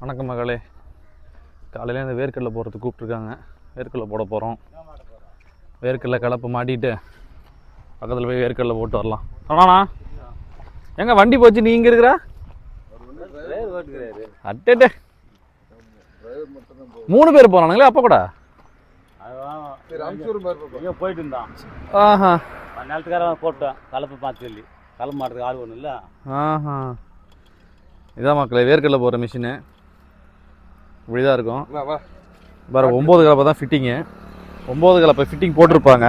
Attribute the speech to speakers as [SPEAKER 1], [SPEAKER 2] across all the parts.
[SPEAKER 1] வணக்கம் மகளே. காலையில் இந்த வேர்க்கடலை போடுறதுக்கு கூப்பிட்ருக்காங்க வேர்க்கடலை போட போகிறோம் வேர்க்கடலை கலப்பை மாட்டிட்டு பக்கத்தில் போய் வேர்க்கடலை போட்டு வரலாம். அண்ணா எங்க வண்டி போச்சு? நீ இங்கே இருக்கிற? அட்டே மூணு பேர் போகிறானுங்களே அப்போ கூட?
[SPEAKER 2] போயிட்டு இருந்தான்.
[SPEAKER 1] ஆஹா.
[SPEAKER 2] நிலத்துக்காரன் போட்டேன். கலப்பை பார்த்து சொல்லி. கலப்பு மாட்டுறதுக்கு ஆள் ஒன்றும் இல்லை.
[SPEAKER 1] ஆஹா. இதான் மக்களே வேர்க்கடலை போடுற மிஷினு இப்படி தான் இருக்கும் பாரு ஒம்பது கலப்பை தான் ஃபிட்டிங்கு ஒம்பது கலப்பை ஃபிட்டிங் போட்டிருப்பாங்க.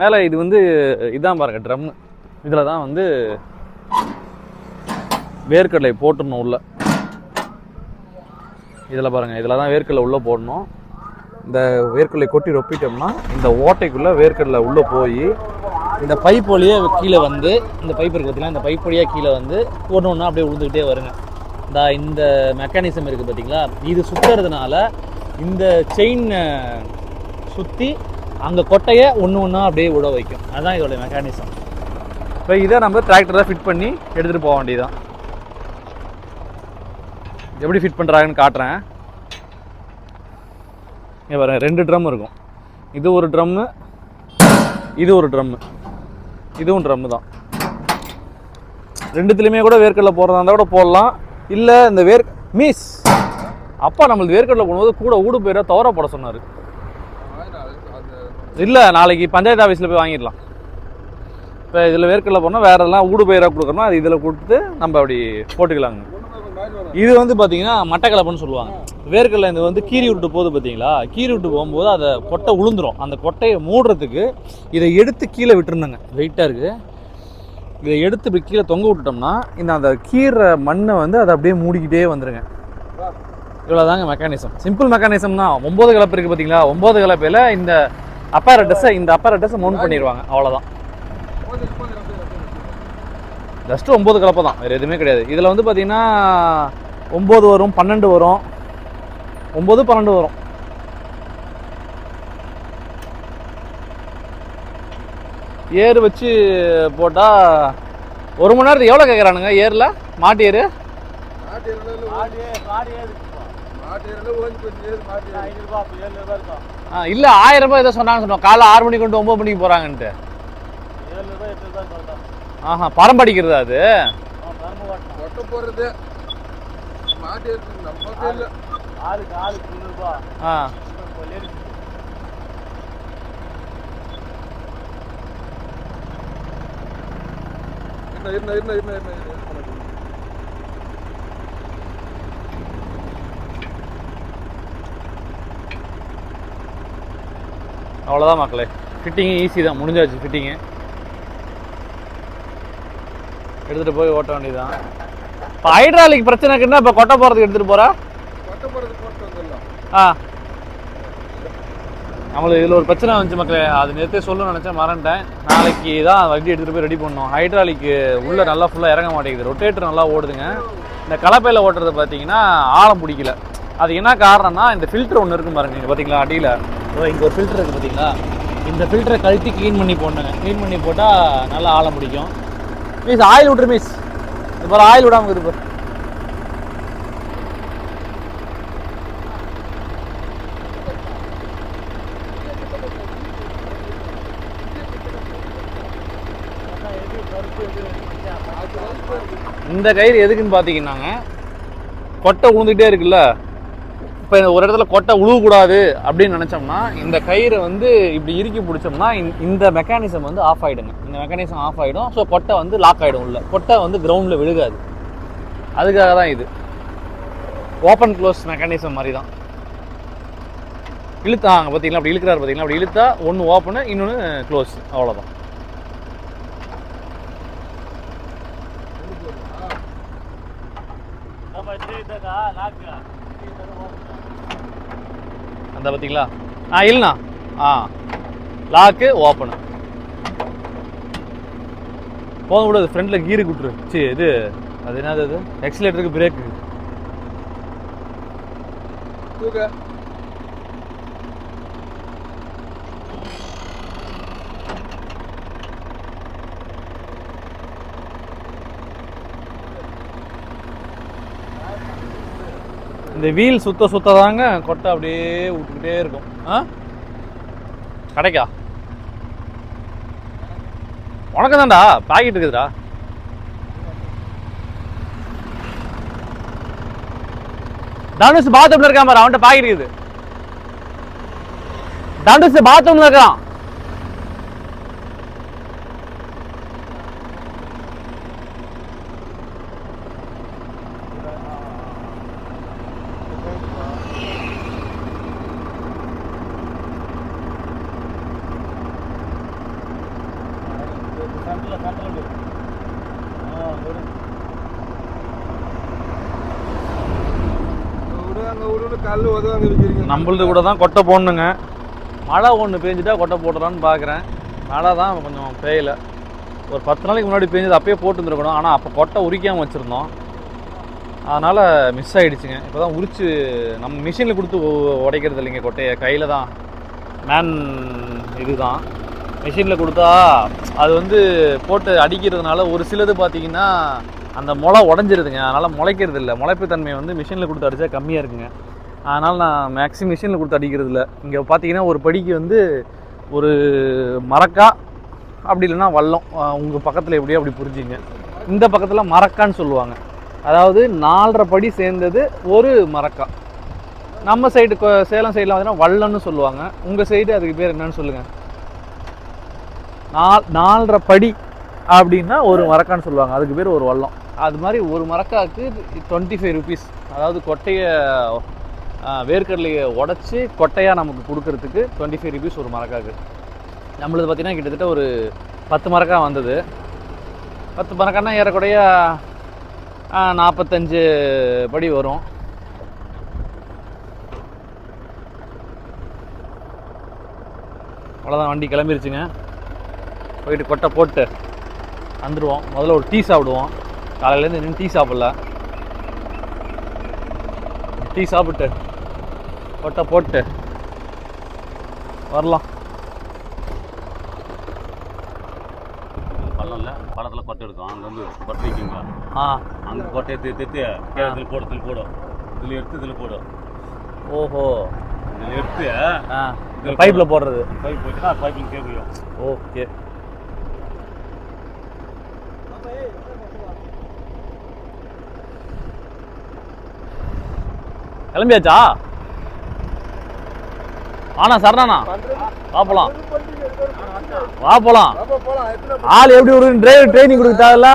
[SPEAKER 1] மேலே இது வந்து இதான் பாருங்க ட்ரம் இதில் தான் வந்து வேர்க்கடலை போட்டுடணும் உள்ள. இதில் பாருங்க இதில் தான் வேர்க்கடலை உள்ளே போடணும். இந்த வேர்க்கடலை கொட்டி ரொப்பிட்டோம்னா இந்த ஓட்டைக்குள்ளே வேர்க்கடலை உள்ளே போய் இந்த பைப் வழியாக கீழே வந்து இந்த பைப் இருக்கு பார்த்தீங்களா இந்த பைப் வழியாக கீழே வந்து ஒன்று ஒன்றா அப்படியே விழுந்துக்கிட்டே வருங்க. இந்த இந்த மெக்கானிசம் இருக்குது பார்த்தீங்களா இது சுற்றுறதுனால இந்த செயின் சுற்றி அங்கே கொட்டையை ஒன்று ஒன்றா அப்படியே விட வைக்கும். அதுதான் இதோட மெக்கானிசம் இப்போ இதை நம்ம டிராக்டரில் ஃபிட் பண்ணி எடுத்துகிட்டு போக வேண்டியதுதான். எப்படி ஃபிட் பண்ணுறாங்கன்னு காட்டுறேன். இங்கே பாருங்க ரெண்டு ட்ரம் இருக்கும். இது ஒரு ட்ரம்மு இது ஒரு ட்ரம்மு இதுவும் ட்ரம்மு தான். ரெண்டுத்துலேயுமே கூட வேர்க்கடலை போடுறதா இருந்தால் கூட போடலாம். இல்லை இந்த வேர் மீஸ் அப்பா நம்மளுக்கு வேர்க்கடலை போடும்போது கூட ஊடு போயிட துவர போட சொன்னார். இல்லை நாளைக்கு பஞ்சாயத்து ஆஃபீஸில் போய் வாங்கிடலாம். இப்போ இதில் வேர்க்கடலை போனால் வேறு எல்லாம் ஊடு பயிராக கொடுக்குறோம்னா அது இதில் கொடுத்து நம்ம அப்படி போட்டுக்கலாங்க. இது வந்து பார்த்தீங்கன்னா மட்டக்கலப்புன்னு சொல்லுவாங்க. வேர்க்கடலை இது வந்து கீறி விட்டு போகுது பார்த்தீங்களா கீறி விட்டு போகும்போது அதை கொட்டை உளுந்துரும். அந்த கொட்டையை மூடுறதுக்கு இதை எடுத்து கீழே விட்டுருந்தாங்க வெயிட்டாக இருக்குது இதை எடுத்து இப்படி கீழே தொங்க விட்டுட்டோம்னா இந்த அந்த கீரை மண்ணை வந்து அதை அப்படியே மூடிக்கிட்டே வந்துருங்க. இவ்வளோதாங்க மெக்கானிசம் சிம்பிள் மெக்கானிசம் தான். ஒம்பது கலப்பு இருக்குது பார்த்தீங்களா ஒம்பது கலப்பையில் இந்த அப்பாரட்டஸை இந்த அப்பாரட்டஸை மவுண்ட் பண்ணிடுவாங்க. அவ்வளோதான் ஜஸ்ட்டு ஒம்பது கலப்பை தான். வேறு எதுவுமே கிடையாது. இதில் வந்து பார்த்தீங்கன்னா ஒம்பது வரும் பன்னெண்டு வரும். ஒம்பது பன்னெண்டு வரும். ஏர் வச்சு போட்டால் ஒரு மணி நேரத்துக்கு எவ்வளோ கேட்குறானுங்க ஏரில் மாட்டு ஏர் இல்லை ஆயிரம் ரூபாய் ஏதோ சொன்னாங்க சொன்னோம். காலைல ஆறு மணிக்கு கொண்டு ஒம்பது மணிக்கு போகிறாங்கன்ட்டு ஆஹா பரம் படிக்கிறதா அது?
[SPEAKER 2] ஆளுக்கு ஆளுக்கு முந்நூறுபா
[SPEAKER 1] ஆ.
[SPEAKER 3] என்ன என்ன என்ன என்ன என்ன
[SPEAKER 1] அவ்வளோதான் மக்களே. ஃபிட்டிங்கு ஈஸி தான். முடிஞ்சாச்சு ஃபிட்டிங்கு எடுத்துகிட்டு போய் ஓட்ட வேண்டியதுதான். இப்போ ஹைட்ராலிக் பிரச்சனைக்குன்னா இப்போ கொட்டை போகிறதுக்கு எடுத்துகிட்டு போகிறா
[SPEAKER 3] கொட்ட வந்துடலாம்.
[SPEAKER 1] ஆ. நம்மளுக்கு இதில் ஒரு பிரச்சனை வந்துச்சு மக்களே. அது நேற்றே சொல்லணும்னு நினச்சேன் மறந்துட்டேன். நாளைக்கு தான் வண்டி எடுத்துகிட்டு போய் ரெடி பண்ணணும். ஹைட்ராலிக்கு உள்ளே நல்லா ஃபுல்லாக இறங்க மாட்டேங்குது. ரொட்டேட்டர் நல்லா ஓடுதுங்க. இந்த கலப்பையில் ஓட்டுறது பார்த்தீங்கன்னா ஆழம் பிடிக்கல. அது என்ன காரணம்னா இந்த ஃபில்டர் ஒன்று இருக்கும் பாருங்க இங்கே பார்த்தீங்களா அடியில். இங்கே ஒரு ஃபில்டர் இருக்குது பார்த்தீங்களா இந்த ஃபில்டரை கழுத்தி க்ளீன் பண்ணி போடணுங்க. க்ளீன் பண்ணி போட்டால் நல்லா ஆழம் பிடிக்கும். மீஸ் ஆயில் விட்ரு மீஸ் இப்போ ஆயில் விடாமல் இருக்குது பாரு. இந்த கயிறு எதுக்குன்னு பார்த்தீங்கன்னாங்க கொட்டை உழுந்துக்கிட்டே இருக்குல்ல? இப்போ ஒரு இடத்துல கொட்டை உழுவக்கூடாது அப்படின்னு நினச்சோம்னா இந்த கயிறை வந்து இப்படி இறுக்கி பிடிச்சோம்னா இந்த மெக்கானிசம் வந்து ஆஃப் ஆகிடுங்க இந்த மெக்கானிசம் ஆஃப் ஆகிடும் ஸோ கொட்டை வந்து லாக் ஆகிடும் உள்ள. கொட்டை வந்து கிரவுண்டில் விழுகாது. அதுக்காக தான் இது. ஓப்பன் க்ளோஸ் மெக்கானிசம் மாதிரி தான் இழுத்தாங்க பார்த்தீங்களா அப்படி இழுக்கிறாரு பார்த்தீங்களா அப்படி இழுத்தா ஒன்று ஓப்பனு இன்னொன்று க்ளோஸ் அவ்வளோதான்
[SPEAKER 2] நம்ம எடுத்துக்கிட்டாக்கா லாக்கு
[SPEAKER 1] அந்த பார்த்தீங்களா ஆ இல்லைண்ணா. ஆ லாக்கு ஓப்பனு போக கூடாது ஃப்ரண்ட்டில் கீரு குட்டுரு சி இது அது என்னது அது? எக்ஸிலேட்டருக்கு பிரேக்கு இந்த வீல் சுத்த சுத்த தாங்க கொட்டை அப்படியே விட்டுக்கிட்டே இருக்கும். ஆ? கிடைக்கா? உனக்கு தான்டா பாக்கெட் இருக்குதுடா. தனுஷ் பாத்ரூம்ல இருக்கான் பாரு அவன்கிட்ட பாக்கெட் இருக்குது. தனுஷ் பாத்ரூம்ல இருக்கான்.
[SPEAKER 3] வச்சிருக்கீங்க
[SPEAKER 1] நம்மளது கூட தான் கொட்டை போடணுங்க. மழை ஒன்று பேஞ்சிட்டா கொட்டை போட்டுடலான்னு பார்க்குறேன் மழை தான் கொஞ்சம் பெய்யல. ஒரு பத்து நாளைக்கு முன்னாடி பேஞ்சது அப்பயே போட்டு வந்துருக்கணும். ஆனால் அப்போ கொட்டை உரிக்காமல் வச்சுருந்தோம். அதனால் மிஸ் ஆகிடுச்சுங்க இப்போ தான் உரிச்சு நம்ம மிஷினில் கொடுத்து உடைக்கிறது இல்லைங்க கொட்டையை. கையில் தான். மேன் இதுதான். மிஷினில் கொடுத்தா அது வந்து போட்டு அடிக்கிறதுனால ஒரு சிலது பார்த்தீங்கன்னா அந்த முளை உடஞ்சிருதுங்க. அதனால் முளைக்கிறது இல்லை முளைப்பு தன்மை வந்து மிஷினில் கொடுத்து அடித்தா கம்மியாக இருக்குங்க. அதனால் நான் மேக்ஸிமம் மிஷினில் கொடுத்து அடிக்கிறது இல்லை இங்கே பார்த்தீங்கன்னா ஒரு படிக்கு வந்து ஒரு மரக்கா அப்படி இல்லைன்னா வல்லம் உங்கள் பக்கத்தில் எப்படியோ அப்படி புரிஞ்சுங்க. இந்த பக்கத்தில் மரக்கான்னு சொல்லுவாங்க. அதாவது நாலரை படி சேர்ந்தது ஒரு மரக்கா. நம்ம சைடு சேலம் சைடில் பார்த்தீங்கன்னா வல்லம்னு சொல்லுவாங்க. உங்கள் சைடு அதுக்கு பேர் என்னன்னு சொல்லுங்கள் நால் நாலரை படி அப்படின்னா ஒரு மரக்கான்னு சொல்லுவாங்க. அதுக்கு பேர் ஒரு வல்லம் அது மாதிரி ஒரு மரக்காவுக்கு டுவெண்ட்டி ஃபைவ் ருபீஸ் அதாவது கொட்டையை வேர்க்கடலையை உடச்சி கொட்டையாக நமக்கு கொடுக்கறதுக்கு டுவெண்ட்டி ஃபைவ் ருபீஸ் ஒரு மரக்காக்கு. நம்மளது பார்த்திங்கன்னா கிட்டத்தட்ட ஒரு பத்து மரக்கா வந்தது. பத்து மரக்கான்னா ஏறக்குறைய நாற்பத்தஞ்சு படி வரும். அவ்வளோதான் வண்டி கிளம்பிருச்சுங்க. போயிட்டு கொட்டை போட்டு வந்துடுவோம் முதல்ல ஒரு டீ சாப்பிடுவோம். காலையிலேருந்து இன்னும் டீ சாப்பிடல. டீ சாப்பிட்டு கொட்டை போட்டு வரலாம்.
[SPEAKER 2] பள்ளம் இல்லை பள்ளத்தில் கொட்டை எடுக்கும் அங்கே வந்து கொட்டை வைக்குங்க.
[SPEAKER 1] ஆ.
[SPEAKER 2] அங்கே கொட்டையை தீ தீர்த்து இதில் போடு இதில் போடும் இதில் எடுத்து இதில் போடும்
[SPEAKER 1] ஓஹோ.
[SPEAKER 2] இதில் எடுத்து
[SPEAKER 1] ஆ. பைப்பில் போடுறது.
[SPEAKER 2] பைப் போச்சுன்னா பைப்பில் கேட்கும்
[SPEAKER 1] ஓகே. கிளம்பியாச்சா? ஆனா சரணாண்ணா வா போலாம். வா போலாம்.
[SPEAKER 3] எத்தனை
[SPEAKER 1] ஆள் எப்படி ஒரு டிரைவர் ட்ரைனிங் கொடுக்க தேவையில்ல?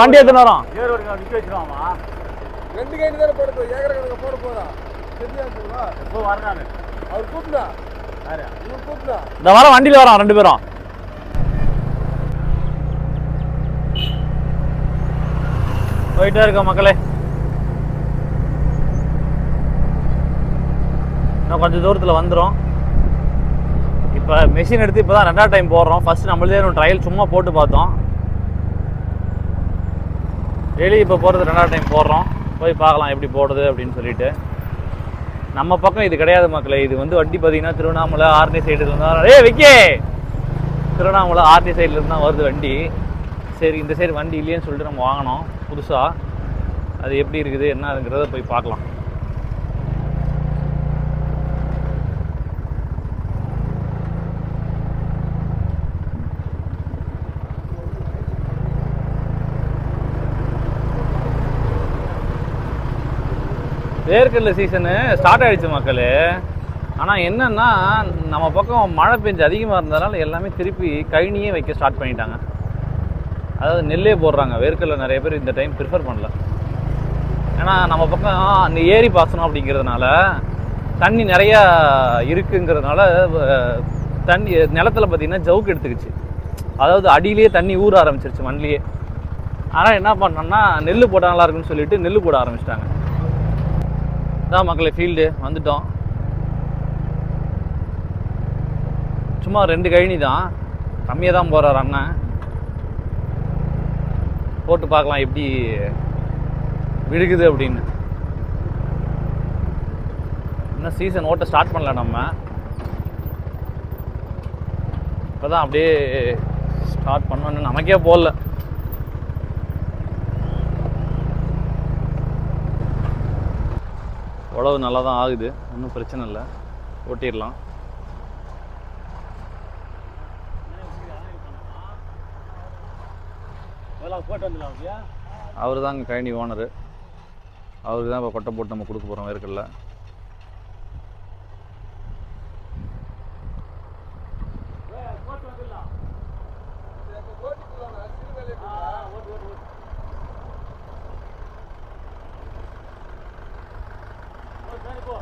[SPEAKER 1] வண்டி எடுத்துன்னு வரோம்.
[SPEAKER 3] ரெண்டு கைண்டு தானே போட போய் ஏக்கர கணக்கு போட போறா சரியா இருக்குங்களா
[SPEAKER 2] எப்போ வரேன்
[SPEAKER 3] அவர் கூப்பிட்டா
[SPEAKER 2] யாரு?
[SPEAKER 3] இவர் கூப்பிட்டா
[SPEAKER 1] இந்த வரோம். வண்டியில் வரோம் ரெண்டு பேரும். போயிட்டே இருக்கோம் மக்களே. இன்னும் கொஞ்சம் தூரத்தில் வந்துடும் இப்போ மெஷின் எடுத்து இப்போ தான் ரெண்டாவது டைம் போடுறோம். ஃபர்ஸ்ட் நம்மளதே ஒரு ட்ரையல் சும்மா போட்டு பார்த்தோம். டெய்லி இப்போ போகிறது ரெண்டாவது டைம் போடுறோம். போய் பார்க்கலாம் எப்படி போடுறது அப்படின்னு சொல்லிட்டு. நம்ம பக்கம் இது கிடையாது மக்களே. இது வந்து வண்டி பார்த்தீங்கன்னா திருவண்ணாமலை ஆர்னி சைடு இருந்தால் ஏ விக்கே! திருவண்ணாமலை ஆர்னி சைடில் இருந்து தான் வருது வண்டி. சரி இந்த சைடு வண்டி இல்லையேன்னு சொல்லிட்டு நம்ம வாங்கினோம். புதுசாக அது எப்படி இருக்குது என்னங்கிறத போய் பார்க்கலாம். வேர்க்கடலை சீசனு ஸ்டார்ட் ஆகிடுச்சு மக்களே. ஆனால் என்னன்னா நம்ம பக்கம் மழை பெஞ்சு அதிகமாக இருந்ததுனால எல்லாமே திருப்பி கழனியே வைக்க ஸ்டார்ட் பண்ணிட்டாங்க. அதாவது நெல்லே போடுறாங்க. வேர்க்கடலை நிறைய பேர் இந்த டைம் ப்ரிஃபர் பண்ணல. ஏன்னா நம்ம பக்கம் அந்த ஏரி பாசனம் அப்படிங்கிறதுனால தண்ணி நிறையா இருக்குங்கிறதுனால தண்ணி நிலத்துல பார்த்திங்கன்னா ஜவுக்கு எடுத்துக்கிச்சு. அதாவது அடியிலேயே தண்ணி ஊற ஆரம்பிச்சிருச்சு மண்ணிலேயே. ஆனால் என்ன பண்ணோம்னா நெல் போட்டால் நல்லா இருக்குன்னு சொல்லிட்டு நெல் போட ஆரம்பிச்சிட்டாங்க. தான் மக்களே ஃபீல்டு வந்துட்டோம். சும்மா ரெண்டு கழனி தான். கம்மியாக தான் போகிறார் அண்ணன். போட்டு பார்க்கலாம் எப்படி விழுகுது அப்படின்னு. இன்னும் சீசன் ஓட்ட ஸ்டார்ட் பண்ணல நம்ம. இப்போ தான் அப்படியே ஸ்டார்ட் பண்ணோன்னு நமக்கே போடல. உழவு நல்லா தான் ஆகுது. ஒன்றும் பிரச்சனை இல்லை. ஓட்டிடலாம். அவர் தாங்க கழனி ஓனரு. அவருக்கு தான் இப்போ கொட்டை போட்டு நம்ம கொடுக்க போகிறோம் வேர்க்கடல.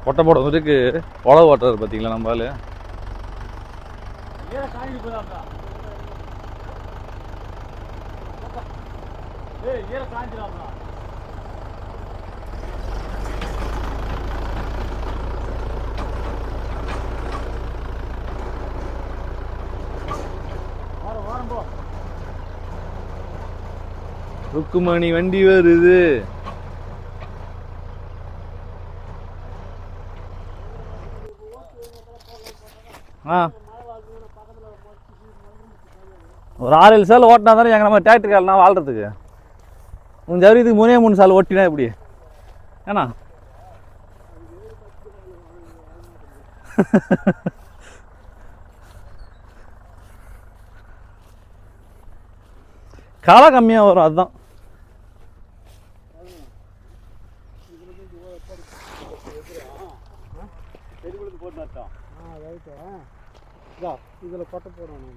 [SPEAKER 1] கொட்டை போட வந்துருக்கு உழவு ஓட்டுறது பார்த்தீங்களா நம்ம ஆளு
[SPEAKER 2] ஏன் காய்கறி போதாம்டா ஏய் ஈர காய்ஞ்சிடாம்டா வாரம் வாரம் போ
[SPEAKER 1] ருக்குமணி வண்டி வருது. ஆ. ஒரு ஆறு ஏழு சால் ஓட்டினா தானே எங்கள் நம்ம டிராக்டர் வாழ்றதுக்கு? வாழ்றதுக்கு உன் ஜவரியத்துக்கு மூணே மூணு சால் ஓட்டினா எப்படி? ஏண்ணா களை கம்மியாக வரும் அதுதான்.
[SPEAKER 3] இதில் கொட்டை போடணும்.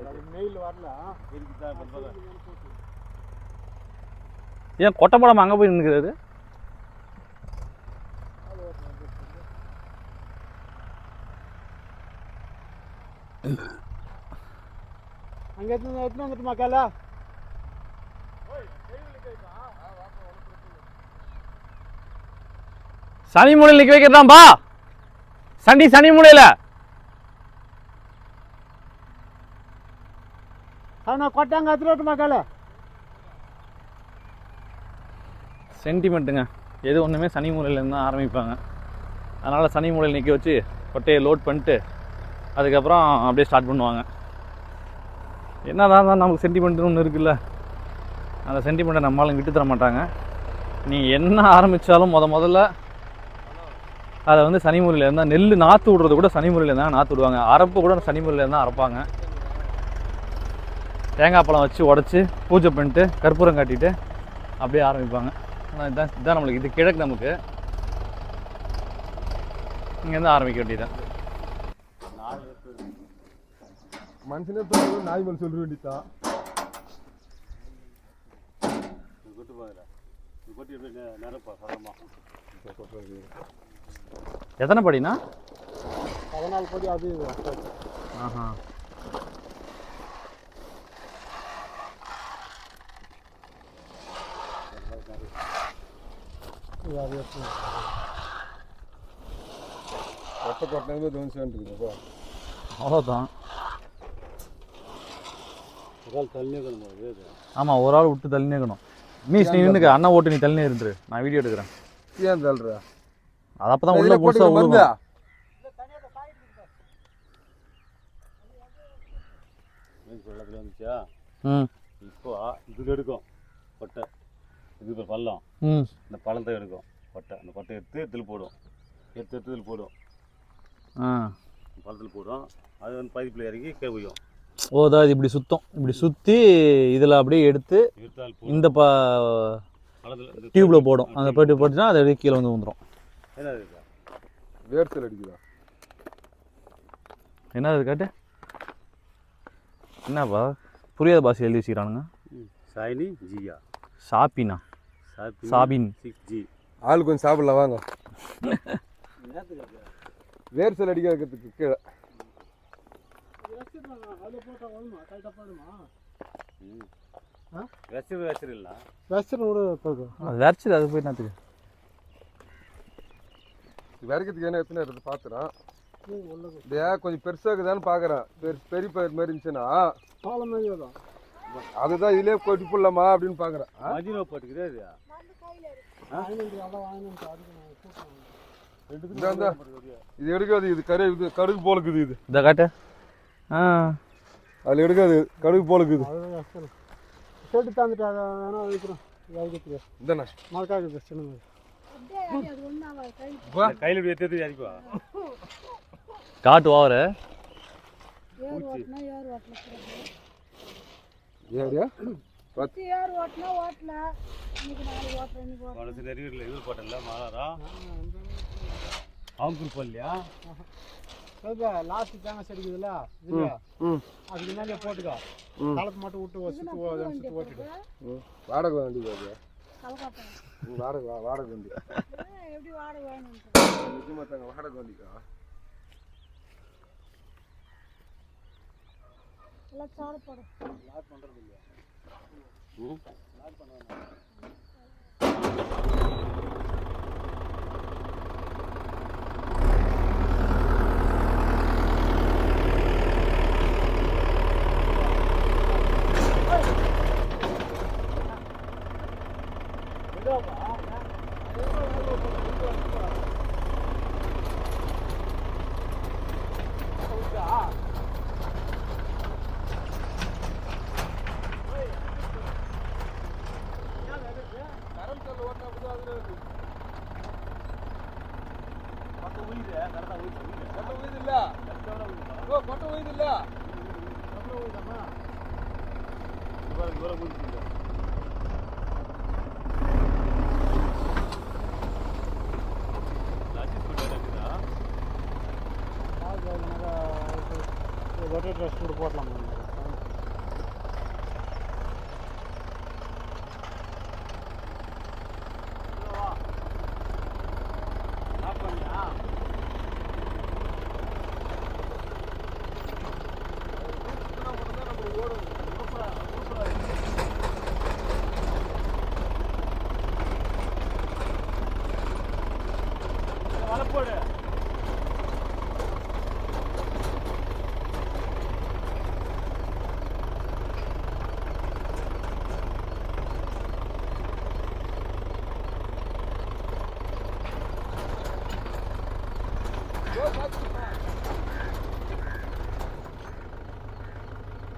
[SPEAKER 2] இருக்குதான் ரொம்ப
[SPEAKER 1] ஏன் கொட்டை படம் அங்கே போய் நிற்கிறாரு
[SPEAKER 3] அங்கே எடுத்து எடுத்துன்னு வந்துட்டுமா கேளா
[SPEAKER 1] சனி மூலையில் நிற்க வைக்கிறதாம்பா சண்டி சனி மூலையில்.
[SPEAKER 3] அவனை கொட்டாங்க எடுத்துட்டு வரட்டுமா
[SPEAKER 1] சென்டிமெண்ட்டுங்க எது ஒன்றுமே சனி மூலையிலேருந்து தான் ஆரம்பிப்பாங்க. அதனால் சனி மூலையில் நிற்க வச்சு கொட்டையை லோட் பண்ணிட்டு அதுக்கப்புறம் அப்படியே ஸ்டார்ட் பண்ணுவாங்க. என்னதான் தான் நமக்கு சென்டிமெண்ட்டுன்னு ஒன்று இருக்குல்ல. அந்த சென்டிமெண்ட்டை நம்மளாலும் விட்டு தர மாட்டாங்க. நீ என்ன ஆரம்பித்தாலும் முத முதல்ல அதை வந்து சனி மூலையில் இருந்தால் நெல் நாற்று விடுறது கூட சனி மூலையில் நாற்று விடுவாங்க. அரப்பு கூட சனி மூலையில் தான் அரைப்பாங்க. தேங்காய் பழம் வச்சு உடச்சி பூஜை பண்ணிட்டு கற்பூரம் காட்டிட்டு அப்படியே ஆரம்பிப்பாங்க. ஆனால் இதுதான் இதுதான் நம்மளுக்கு இது கிழக்கு நமக்கு. இங்கேருந்து ஆரம்பிக்க வேண்டியதுதான்.
[SPEAKER 3] மனுஷனே நாய் மேல் சொல்ல வேண்டியதான்
[SPEAKER 1] எத்தனை படினா?
[SPEAKER 3] பதினாலு படி அது
[SPEAKER 1] ஆஹா.
[SPEAKER 3] கொட்டை கொட்டினது தோணுச்சு இருக்குதுப்பா
[SPEAKER 1] அவ்வளோதான் ஆமாம் ஒரு ஆள் விட்டு தள்ளி நிற்கணும் மீஸ் நீ நின்னுக்க அண்ணா ஓட்டு நீ தள்ளி இருந்துரு நான் வீடியோ எடுக்கிறேன்.
[SPEAKER 3] ஏன் தள்ளுற?
[SPEAKER 1] அது அப்போ தான் உள்ள புதுசாக
[SPEAKER 2] வெள்ளத்தில் வந்துச்சா
[SPEAKER 1] ம்.
[SPEAKER 2] இப்போ இதில் எடுக்கும். கொட்டை. இது இப்போ பள்ளம்.
[SPEAKER 1] ம்.
[SPEAKER 2] இந்த பழத்தை எடுக்கும். கொட்டை. அந்த கொட்டை எடுத்து இதில் போடும். எடுத்து எடுத்து இதில் போடும்.
[SPEAKER 1] ஆ.
[SPEAKER 2] பழத்தில் போடும். அது வந்து பைப்பில் இறங்கி கேவியும்.
[SPEAKER 1] ஓ இதா இது இப்படி சுத்தம். இப்படி சுற்றி இதில் அப்படியே எடுத்து
[SPEAKER 2] எடுத்தால்
[SPEAKER 1] இந்த ப
[SPEAKER 2] பழத்தில்
[SPEAKER 1] டியூப்பில் போடும். அந்த போட்டு போட்டுனா அது அப்படியே கீழே வந்து வந்துடும்
[SPEAKER 2] என்ன இருக்கு
[SPEAKER 3] வேர்த்தல் அடிக்குதா?
[SPEAKER 1] என்ன அது காட்டு? என்னப்பா? புரியாத பாஷை எழுதி வச்சுக்கிறானுங்க.
[SPEAKER 2] சாயினி ஜியா.
[SPEAKER 1] ஷாப்பினா
[SPEAKER 2] சாப்பின்.
[SPEAKER 1] சாபின்.
[SPEAKER 3] ஆள் கொஞ்சம் சாப்பிடலாம் வாங்க. வேர்சல் அடிக்கிறதுக்கு கீழே.
[SPEAKER 1] வரைச்சது அது போய் என்னத்துக்கு?
[SPEAKER 3] விறக்கிறதுக்கு என்ன எத்தனை இருக்குது பார்த்துறேன் கொஞ்சம் பெருசாக இருக்குதான்னு பார்க்குறேன் பெரு பெரிய பயிர் மாதிரி இருந்துச்சுன்னா அதுதான் இதுலேயே கொட்டி போடலாமா அப்படின்னு பார்க்குறேன்
[SPEAKER 2] இது
[SPEAKER 3] இந்த இந்த இது எடுக்காது இது கரு இது கடுகு போலுக்குது இது.
[SPEAKER 1] இதை காட்டு. ஆ.
[SPEAKER 3] அதில் எடுக்காது கடுகு போலுக்குது
[SPEAKER 4] செட்டு தந்துட்டு அதை வேணா வைக்கிறோம் மறக்காது
[SPEAKER 2] கையில் இப்படி எடுத்து அடிப்பா.
[SPEAKER 1] காட்டு ஓவரு.
[SPEAKER 3] ஏரியா
[SPEAKER 2] மனசு நிறைய இல்லை இது போட்டல மாலாரா? அவங்க போடலையா
[SPEAKER 4] லாஸ்ட் தேங்காய் செடிக்குதுல்ல இதுல.
[SPEAKER 3] ம்
[SPEAKER 4] அதுக்கு மேலே போட்டுக்கோ. களத்து மட்டும் விட்டு சுத்து ஓட்டிடு.
[SPEAKER 3] வாடகை வண்டி அது வாடகை வாடகை வண்டி. நிஜமா தாங்க வாடகை வண்டிக்கா? கொட்டை
[SPEAKER 4] ஒரே ட்ரெஸ் கூட போடலாம்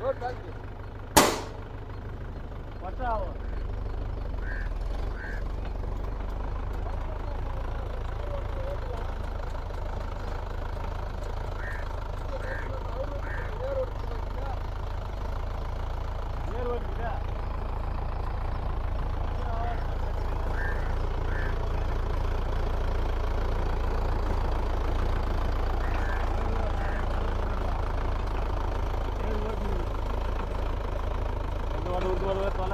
[SPEAKER 3] ரோட் டாக்ஸி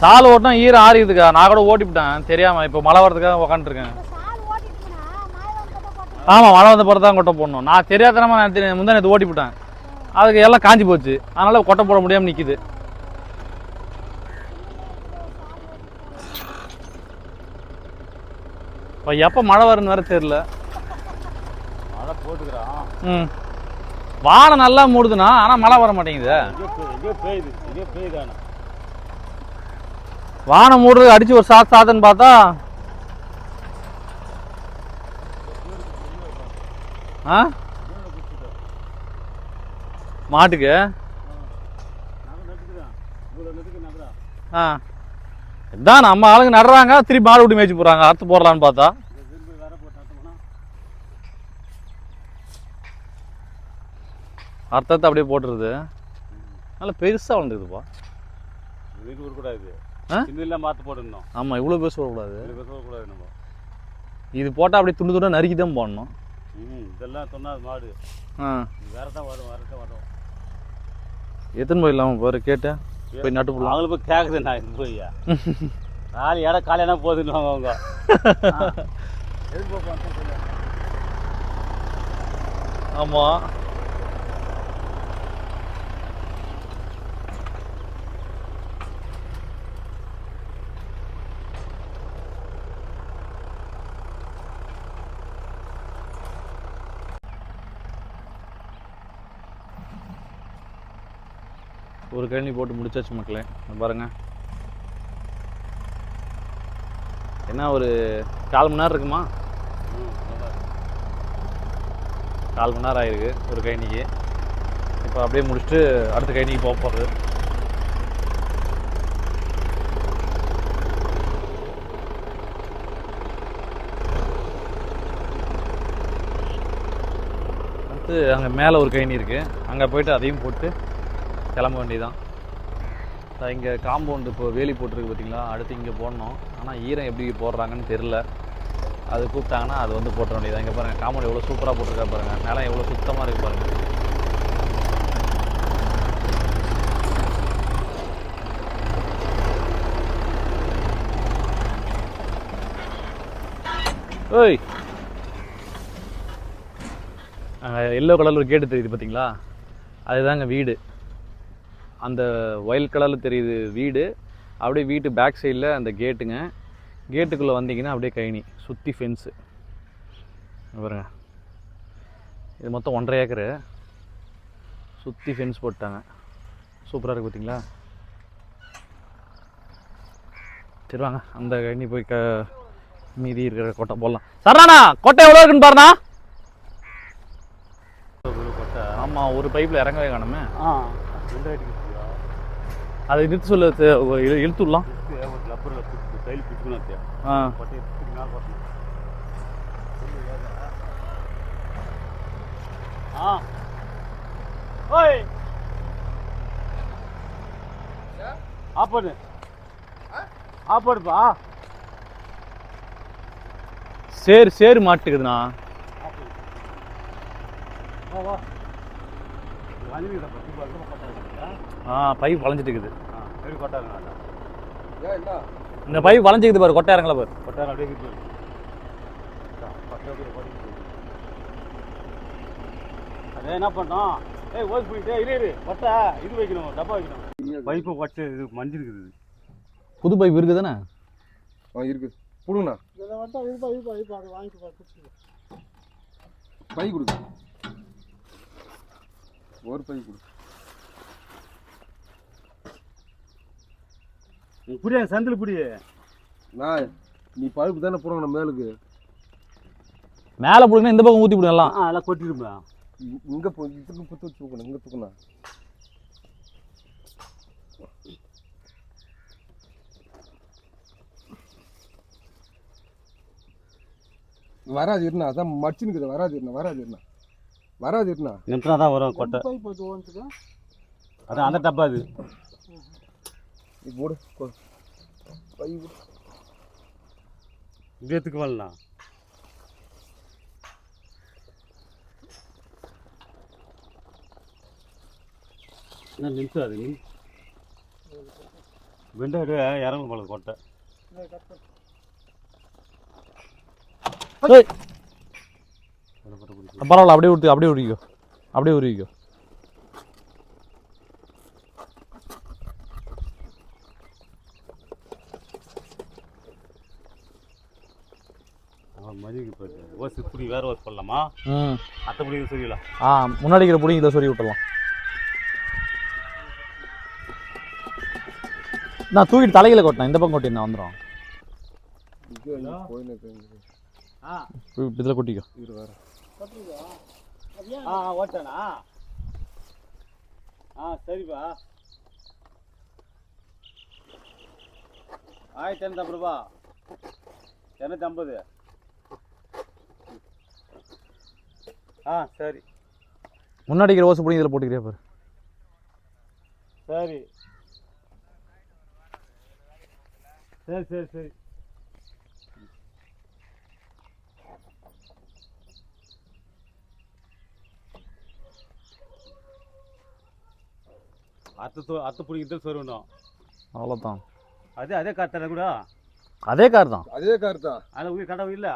[SPEAKER 1] சால் ஓட்டினா ஈரம் ஆறிடுதுக்கா. நான் கூட ஓட்டிவிட்டேன். தெரியாம இப்போ மழை வரதுக்காக உக்காந்துருக்கேன் ஆமாம் மழை வந்த பிறகு தான் கொட்டை போடணும். நான் தெரியாதனமா நான் முந்தா நேற்று ஓட்டிவிட்டேன். அதுக்கு எல்லாம் காஞ்சி போச்சு. அதனால கொட்டை போட முடியாமல் நிற்கிது இப்போ எப்போ மழை வரும்னு வேற தெரியல.
[SPEAKER 2] மழை போட்டுக்கிறான்
[SPEAKER 1] ம். வானம் நல்லா மூடுதுண்ணா. ஆனால் மழை வர மாட்டேங்குது. வானம் மூடுறது அடிச்சு ஒரு சாத்து சாத்துன்னு பார்த்தா ஆ? மாட்டுக்கு? ஆ. இதான் நம்ம ஆளுங்க நடுறாங்க திருப்பி மாடு விட்டு மேய்ச்சி போடுறாங்க அறுத்து போடலான்னு பார்த்தா. அர்த்தத்தை அப்படியே போட்டுருது. நல்லா பெருசாக வளர்ந்துக்குதுப்பா
[SPEAKER 2] இதுக்கு கூட
[SPEAKER 1] இது.
[SPEAKER 2] சின்னெல்லாம் மாற்று போட்டுருந்தோம்.
[SPEAKER 1] ஆமாம் இவ்வளோ
[SPEAKER 2] பேச வரக்கூடாது நம்ம.
[SPEAKER 1] இது போட்டால் அப்படியே துண்டு துண்டாக நறுக்கி தான் போடணும்.
[SPEAKER 2] ம் இதெல்லாம் சொன்னா அது மாடு.
[SPEAKER 1] ஆ.
[SPEAKER 2] வேற தான் வரும் வேற தான் வரும்
[SPEAKER 1] எத்தனை போயிடலாம் பாரு கேட்டேன் போய் நட்டு போடலாம்.
[SPEAKER 2] அவங்கள போய் கேட்குது நான் இது போய். நாலு இடம் காலையான போகுதுன்னு அவங்க.
[SPEAKER 1] ஆமாம் ஒரு கழனி போட்டு முடிச்சாச்சு மக்களே. பாருங்கள் பாருங்க. என்ன ஒரு கால் மணி நேரம் இருக்குமா? கால் மணி நேரம் ஆயிருக்கு ஒரு கழனிக்கு இப்போ அப்படியே முடிச்சுட்டு அடுத்த கழனிக்கு போக போகிறது அடுத்து அங்கே மேலே ஒரு கைனி இருக்குது அங்கே போயிட்டு அதையும் போட்டு கிளம்ப வேண்டியதான் இங்கே காம்பவுண்டு இப்போ வேலி போட்டிருக்கு பார்த்தீங்களா அடுத்து இங்கே போடணும். ஆனால் ஈரம் எப்படி போடுறாங்கன்னு தெரில அது கூப்பிட்டாங்கன்னா அது வந்து போட்ட வேண்டியது இங்கே பாருங்கள் காம்பவுண்ட் எவ்வளோ சூப்பராக போட்டிருக்கா பாருங்கள் நிலம் எவ்வளோ சுத்தமாக இருக்குது பாருங்கள் ஓய் அங்கே எல்லோ கலரில் ஒரு கேட்டு தெரியுது பார்த்தீங்களா அதுதாங்க வீடு. அந்த ஒயில் கலரில் தெரியுது வீடு. அப்படியே வீட்டு பேக் சைடில் அந்த கேட்டுங்க கேட்டுக்குள்ளே வந்தீங்கன்னா அப்படியே கைனி சுற்றி ஃபென்ஸு பாருங்க. இது மொத்தம் ஒன்றரை ஏக்கரு. சுற்றி ஃபென்ஸ் போட்டாங்க. சூப்பராக இருக்கு பார்த்தீங்களா சரி வாங்க அந்த கைனி போய் க மீதி இருக்கிற கொட்டை போடலாம். சரணா கொட்டை எவ்வளோ இருக்குன்னு பாருண்ணா. ஆமாம் ஒரு பைப்பில் இறங்கவே காணுமே.
[SPEAKER 2] ஆ.
[SPEAKER 1] அதை நிறுத்து சொல்ல தே- இழு- இழுத்து விடலாம்
[SPEAKER 2] ஒரு லப்பரில் கையில் பிடிக்கணும் அத்தியா
[SPEAKER 1] ஆ
[SPEAKER 2] கொட்டையை பிடிச்சி மேலே போட்டணும் ஆ ஓய் ஆஃப் பண்ணு ஆஃப் பண்ணுப்பா
[SPEAKER 1] சேரு சேரு மாட்டுக்குதுண்ணா
[SPEAKER 2] வா வா
[SPEAKER 1] ஆ பைப் வளைஞ்சிட்டு இருக்குது
[SPEAKER 2] ஆ
[SPEAKER 1] இந்த பைப் வளைஞ்சிக்குது பாரு கொட்டை இறங்கல பாரு.
[SPEAKER 2] கொட்டாரம் அப்படியே அதே என்ன பண்ணோம்? ஏய் ஓஸ் போயிட்டு இரு இரு கொட்டை இது வைக்கணும் டப்பா வைக்கணும். பைப்பை கொட்டை இது மஞ்சள் இருக்குது
[SPEAKER 1] புது பைப் இருக்குது தானே
[SPEAKER 3] ஆ இருக்குது கொடுங்கண்ணா
[SPEAKER 4] இதை மட்டும் இருப்பா இருப்பா இருப்பா அதை வாங்கிட்டு பா குடிச்சுக்கோ.
[SPEAKER 3] பை கொடுங்க ஒரு பை கொடு.
[SPEAKER 2] புரிய சந்தில் புரிய
[SPEAKER 3] நான் நீ பழுப்பு தானே போடுறோம் மேலுக்கு.
[SPEAKER 1] மேலே பிடிக்கணும் இந்த பக்கம் ஊற்றி விடலாம்
[SPEAKER 2] ஆ எல்லாம் கொட்டிருப்பா
[SPEAKER 3] இ- இங்க போ இதுக்கு புத்து வச்சு தூக்கணும் இங்க தூக்கணும் வராது இருண்ணா அதான் மடிச்சுனுக்குது வராது இருண்ணா வராது இருண்ணா. வராது இருண்ணா.
[SPEAKER 2] தான் வரும் கொட்டை. அதான் அந்த டப்பா அது.
[SPEAKER 3] போடு. கொ- பை கொடு.
[SPEAKER 2] இங்கேத்துக்கு வரலாம் என்ன நிமிஷம் அது வெண்டாடு இறங்கும் போல கொட்டை
[SPEAKER 1] பரவாயில்ல அப்படியே விட்டு அப்படியே உருவிக்கோ. அப்படியே உருவிக்கோ.
[SPEAKER 2] ஓஸ் இப்படி வேற ஓஸ் போடலாமா
[SPEAKER 1] ம்.
[SPEAKER 2] அத்தை புடி சரியில்லை
[SPEAKER 1] ஆ முன்னாடி இருக்கிற பிடிங்க இதை சொல்லி விட்டுடலாம். நான் தூக்கிட்டு தலையில கொட்டினேன். இந்த பக்கம் கொட்டினேன் வந்துடும் இதில் கொட்டிக்கோ.
[SPEAKER 2] ஆ ஓட்டானா ஆ சரிப்பா ஆயிரத்தி இரநூத்தி ரூபா. இரநூத்தி ஐம்பது. ஆ சரி.
[SPEAKER 1] முன்னாடி இருக்கிற ஓசை பிடிங்க இதில் போட்டுக்கிறியா பாரு.
[SPEAKER 2] சரி. சரி சரி சரி. அத்தை சொ அத்தை பிடிக்கிறது சொருவணும்
[SPEAKER 1] அவ்வளோதான்
[SPEAKER 2] அதே அதே காத்தான கூட?
[SPEAKER 1] அதே கார் தான்.
[SPEAKER 3] அதே கார் தான்.
[SPEAKER 2] அதில் உயிர் கடவு இல்லை?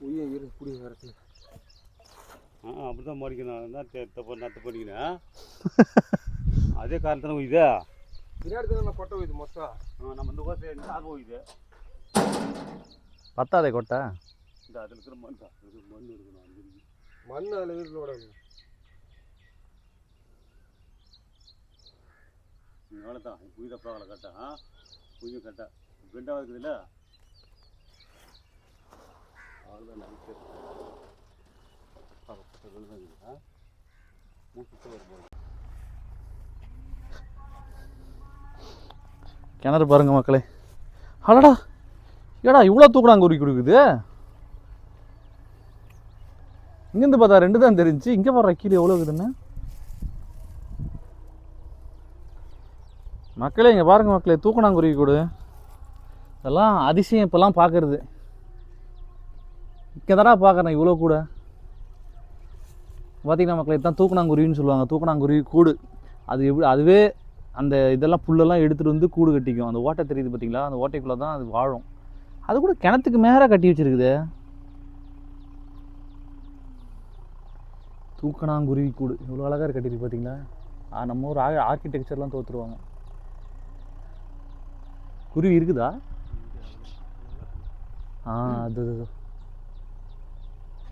[SPEAKER 3] உயிர் இரு புடி வரட்டு
[SPEAKER 2] ஆ அப்படி தான் மடிக்கணும் என்ன தப்பு நத்து பண்ணிக்கணும் அதே காரில் தானே உயிதே
[SPEAKER 3] பின்னாடி தானே நான் கொட்டை வைது மொத்தம்?
[SPEAKER 2] நம்ம இந்த கோசை ஆக உயிது
[SPEAKER 1] பத்தாதே கொட்டை?
[SPEAKER 2] இந்த அதில் இருக்கிற மண் தான். இது மண் இருக்கணும்.
[SPEAKER 3] மண். அதில் வீட்டில் விட
[SPEAKER 2] இவ்வளோ தான் புய்த ப்ராப்ளம் கரெக்டா புய்ய கரெக்டா பெண்டாக இருக்குதுல்ல அவ்வளோதான்
[SPEAKER 1] கிணறு பாருங்க மக்களே. அடடா! ஏடா இவ்வளோ தூக்குனாங்குருவி கொடுக்குது இங்கேருந்து பார்த்தா ரெண்டு தான் தெரிஞ்சு இங்கே பாரு கீழே எவ்வளோ இருக்குதுன்னு. மக்களே இங்கே பாருங்க மக்களே தூக்குனாங்குருவி கூடு. இதெல்லாம் அதிசயம் இப்போல்லாம் பார்க்கறது. இங்கே தானே பார்க்குறேன் இவ்வளோ கூட. பார்த்திங்கன்னா மக்களை தான் தூக்கணாங்குருவின்னு சொல்லுவாங்க. தூக்கணாங்குருவி கூடு. அது எப்படி அதுவே அந்த இதெல்லாம் புல்லெல்லாம் எடுத்துகிட்டு வந்து கூடு கட்டிக்கும். அந்த ஓட்டை தெரியுது பார்த்தீங்களா அந்த ஓட்டைக்குள்ளே தான் அது வாழும். அது கூட கிணத்துக்கு மேலே கட்டி வச்சுருக்குது. தூக்கணாங்குருவி கூடு. இவ்வளோ அழகாக கட்டியிருக்கு பார்த்தீங்களா நம்ம ஊர் ஆ ஆர்கிடெக்சர்லாம் தோற்றுருவாங்க குருவி இருக்குதா? ஆ அது அது.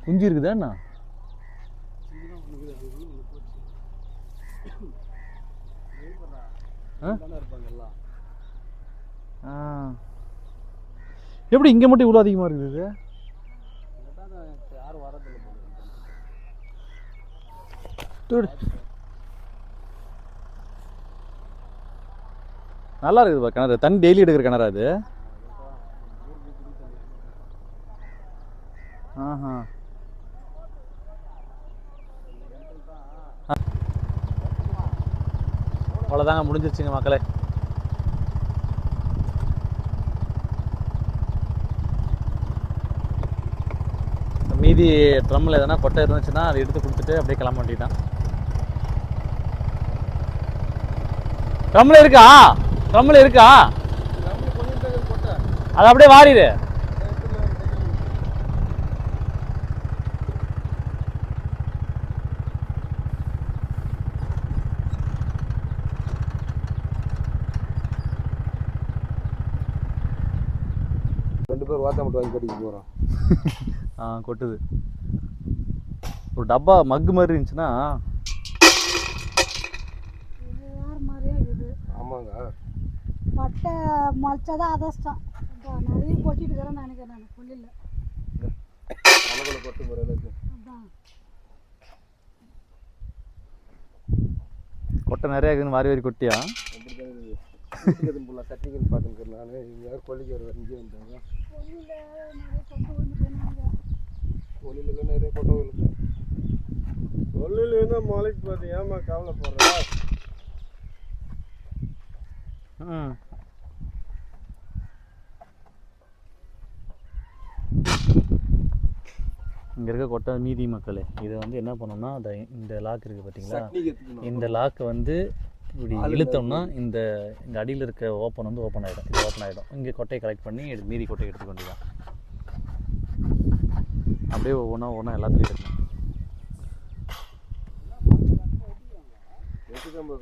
[SPEAKER 1] குஞ்சு இருக்குதா என்ன
[SPEAKER 3] இருப்பாங்க எல்லாம்
[SPEAKER 1] ஆ எப்படி இங்கே மட்டும் இவ்வளோ அதிகமாக இருக்குது நல்லா இருக்குதுப்பா கிணறு. தண்ணி டெய்லி எடுக்கிற கிணறா அது ஆஹா அவ்வளோதாங்க முடிஞ்சிருச்சுங்க மக்களே. மீதி ட்ரம்மில் எதனா கொட்டை இருந்துச்சுன்னா அதை எடுத்து கொடுத்துட்டு அப்படியே கிளம்ப வேண்டியதான் ட்ரம்மில் இருக்கா? ட்ரம்மில் இருக்கா? அது அப்படியே வாரிடு
[SPEAKER 3] ரெண்டு பேர் வாத்தா மட்டும் வாங்கி கட்டிட்டு போகிறோம்
[SPEAKER 1] ஆ கொட்டுது. ஒரு டப்பா மக்கு மாதிரி இருந்துச்சுன்னா
[SPEAKER 3] ஆமாங்க.
[SPEAKER 5] பட்டை முளைச்சாதான் அதிர்ஷ்டம் இப்போ நிறைய கொட்டிட்டு இருக்கிறேன்னு நினைக்கிறேன் நான்
[SPEAKER 3] போகிற அளவுக்கு.
[SPEAKER 5] அதான்.
[SPEAKER 1] கொட்டை நிறைய இருக்குதுன்னு வாரி வாரி கொட்டியா?
[SPEAKER 3] கட்டிங்கன்னு பார்த்துருக்கேன் நான். இங்கே கொல்லிக்கு வர இங்கே வந்தாங்க
[SPEAKER 5] புள்ளில் நிறைய கொண்டு வந்துட்டு
[SPEAKER 3] கொல்லியில் நிறைய கொட்டை விழுது கொல்லியில் இருந்தால் மலைக்கு பார்த்து ஏமா கவலைப்படுறா?
[SPEAKER 1] ம் இங்கே இருக்க கொட்டை மீதி மக்களே இதை வந்து என்ன பண்ணோம்னா அந்த இந்த லாக் இருக்குது பார்த்தீங்களா இந்த லாக்கை வந்து இப்படி இழுத்தோம்னா இந்த இந்த அடியில் இருக்க ஓப்பன் வந்து ஓப்பன் ஆகிடும் இது ஓப்பன் ஆகிடும் இங்கே கொட்டையை கலெக்ட் பண்ணி மீதி கொட்டையை எடுத்துக்க வேண்டியதான் அப்படியே ஒவ்வொன்றா ஒவ்வொன்றா எல்லாத்துலேயும் எடுக்கணும்
[SPEAKER 3] எடுத்துக்காம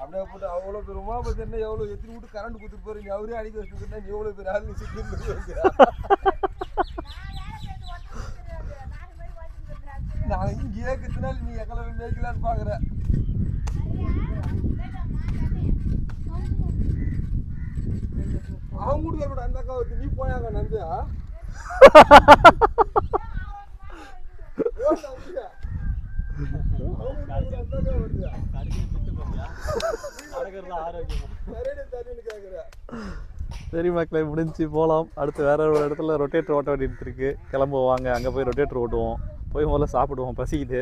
[SPEAKER 3] அப்படியே போட்டு அவ்வளோ பேர் உமாபதி என்ன எவ்வளோ எத்தனை விட்டு கரண்ட் கொடுத்துட்டு போறீங்க? அவரே அடிக்க வச்சுருக்கா நீ எவ்வளோ பேர் ஆள் சிக்கி நான் இங்கேயே கத்தினால நீ எங்களை மேய்க்கலான்னு பார்க்குறேன் அவங்க கூட கூட அந்த அக்கா வருது நீ போயாங்க நம்பியா
[SPEAKER 1] சரி மக்களே முடிஞ்சு போகலாம் அடுத்து வேற ஒரு இடத்துல ரொட்டேட்டர் ஓட்ட வேண்டியது இருக்கு. கிளம்புவாங்க அங்கே போய் ரொட்டேட்டர் ஓட்டுவோம். போய் முதல்ல சாப்பிடுவோம் பசிக்குது.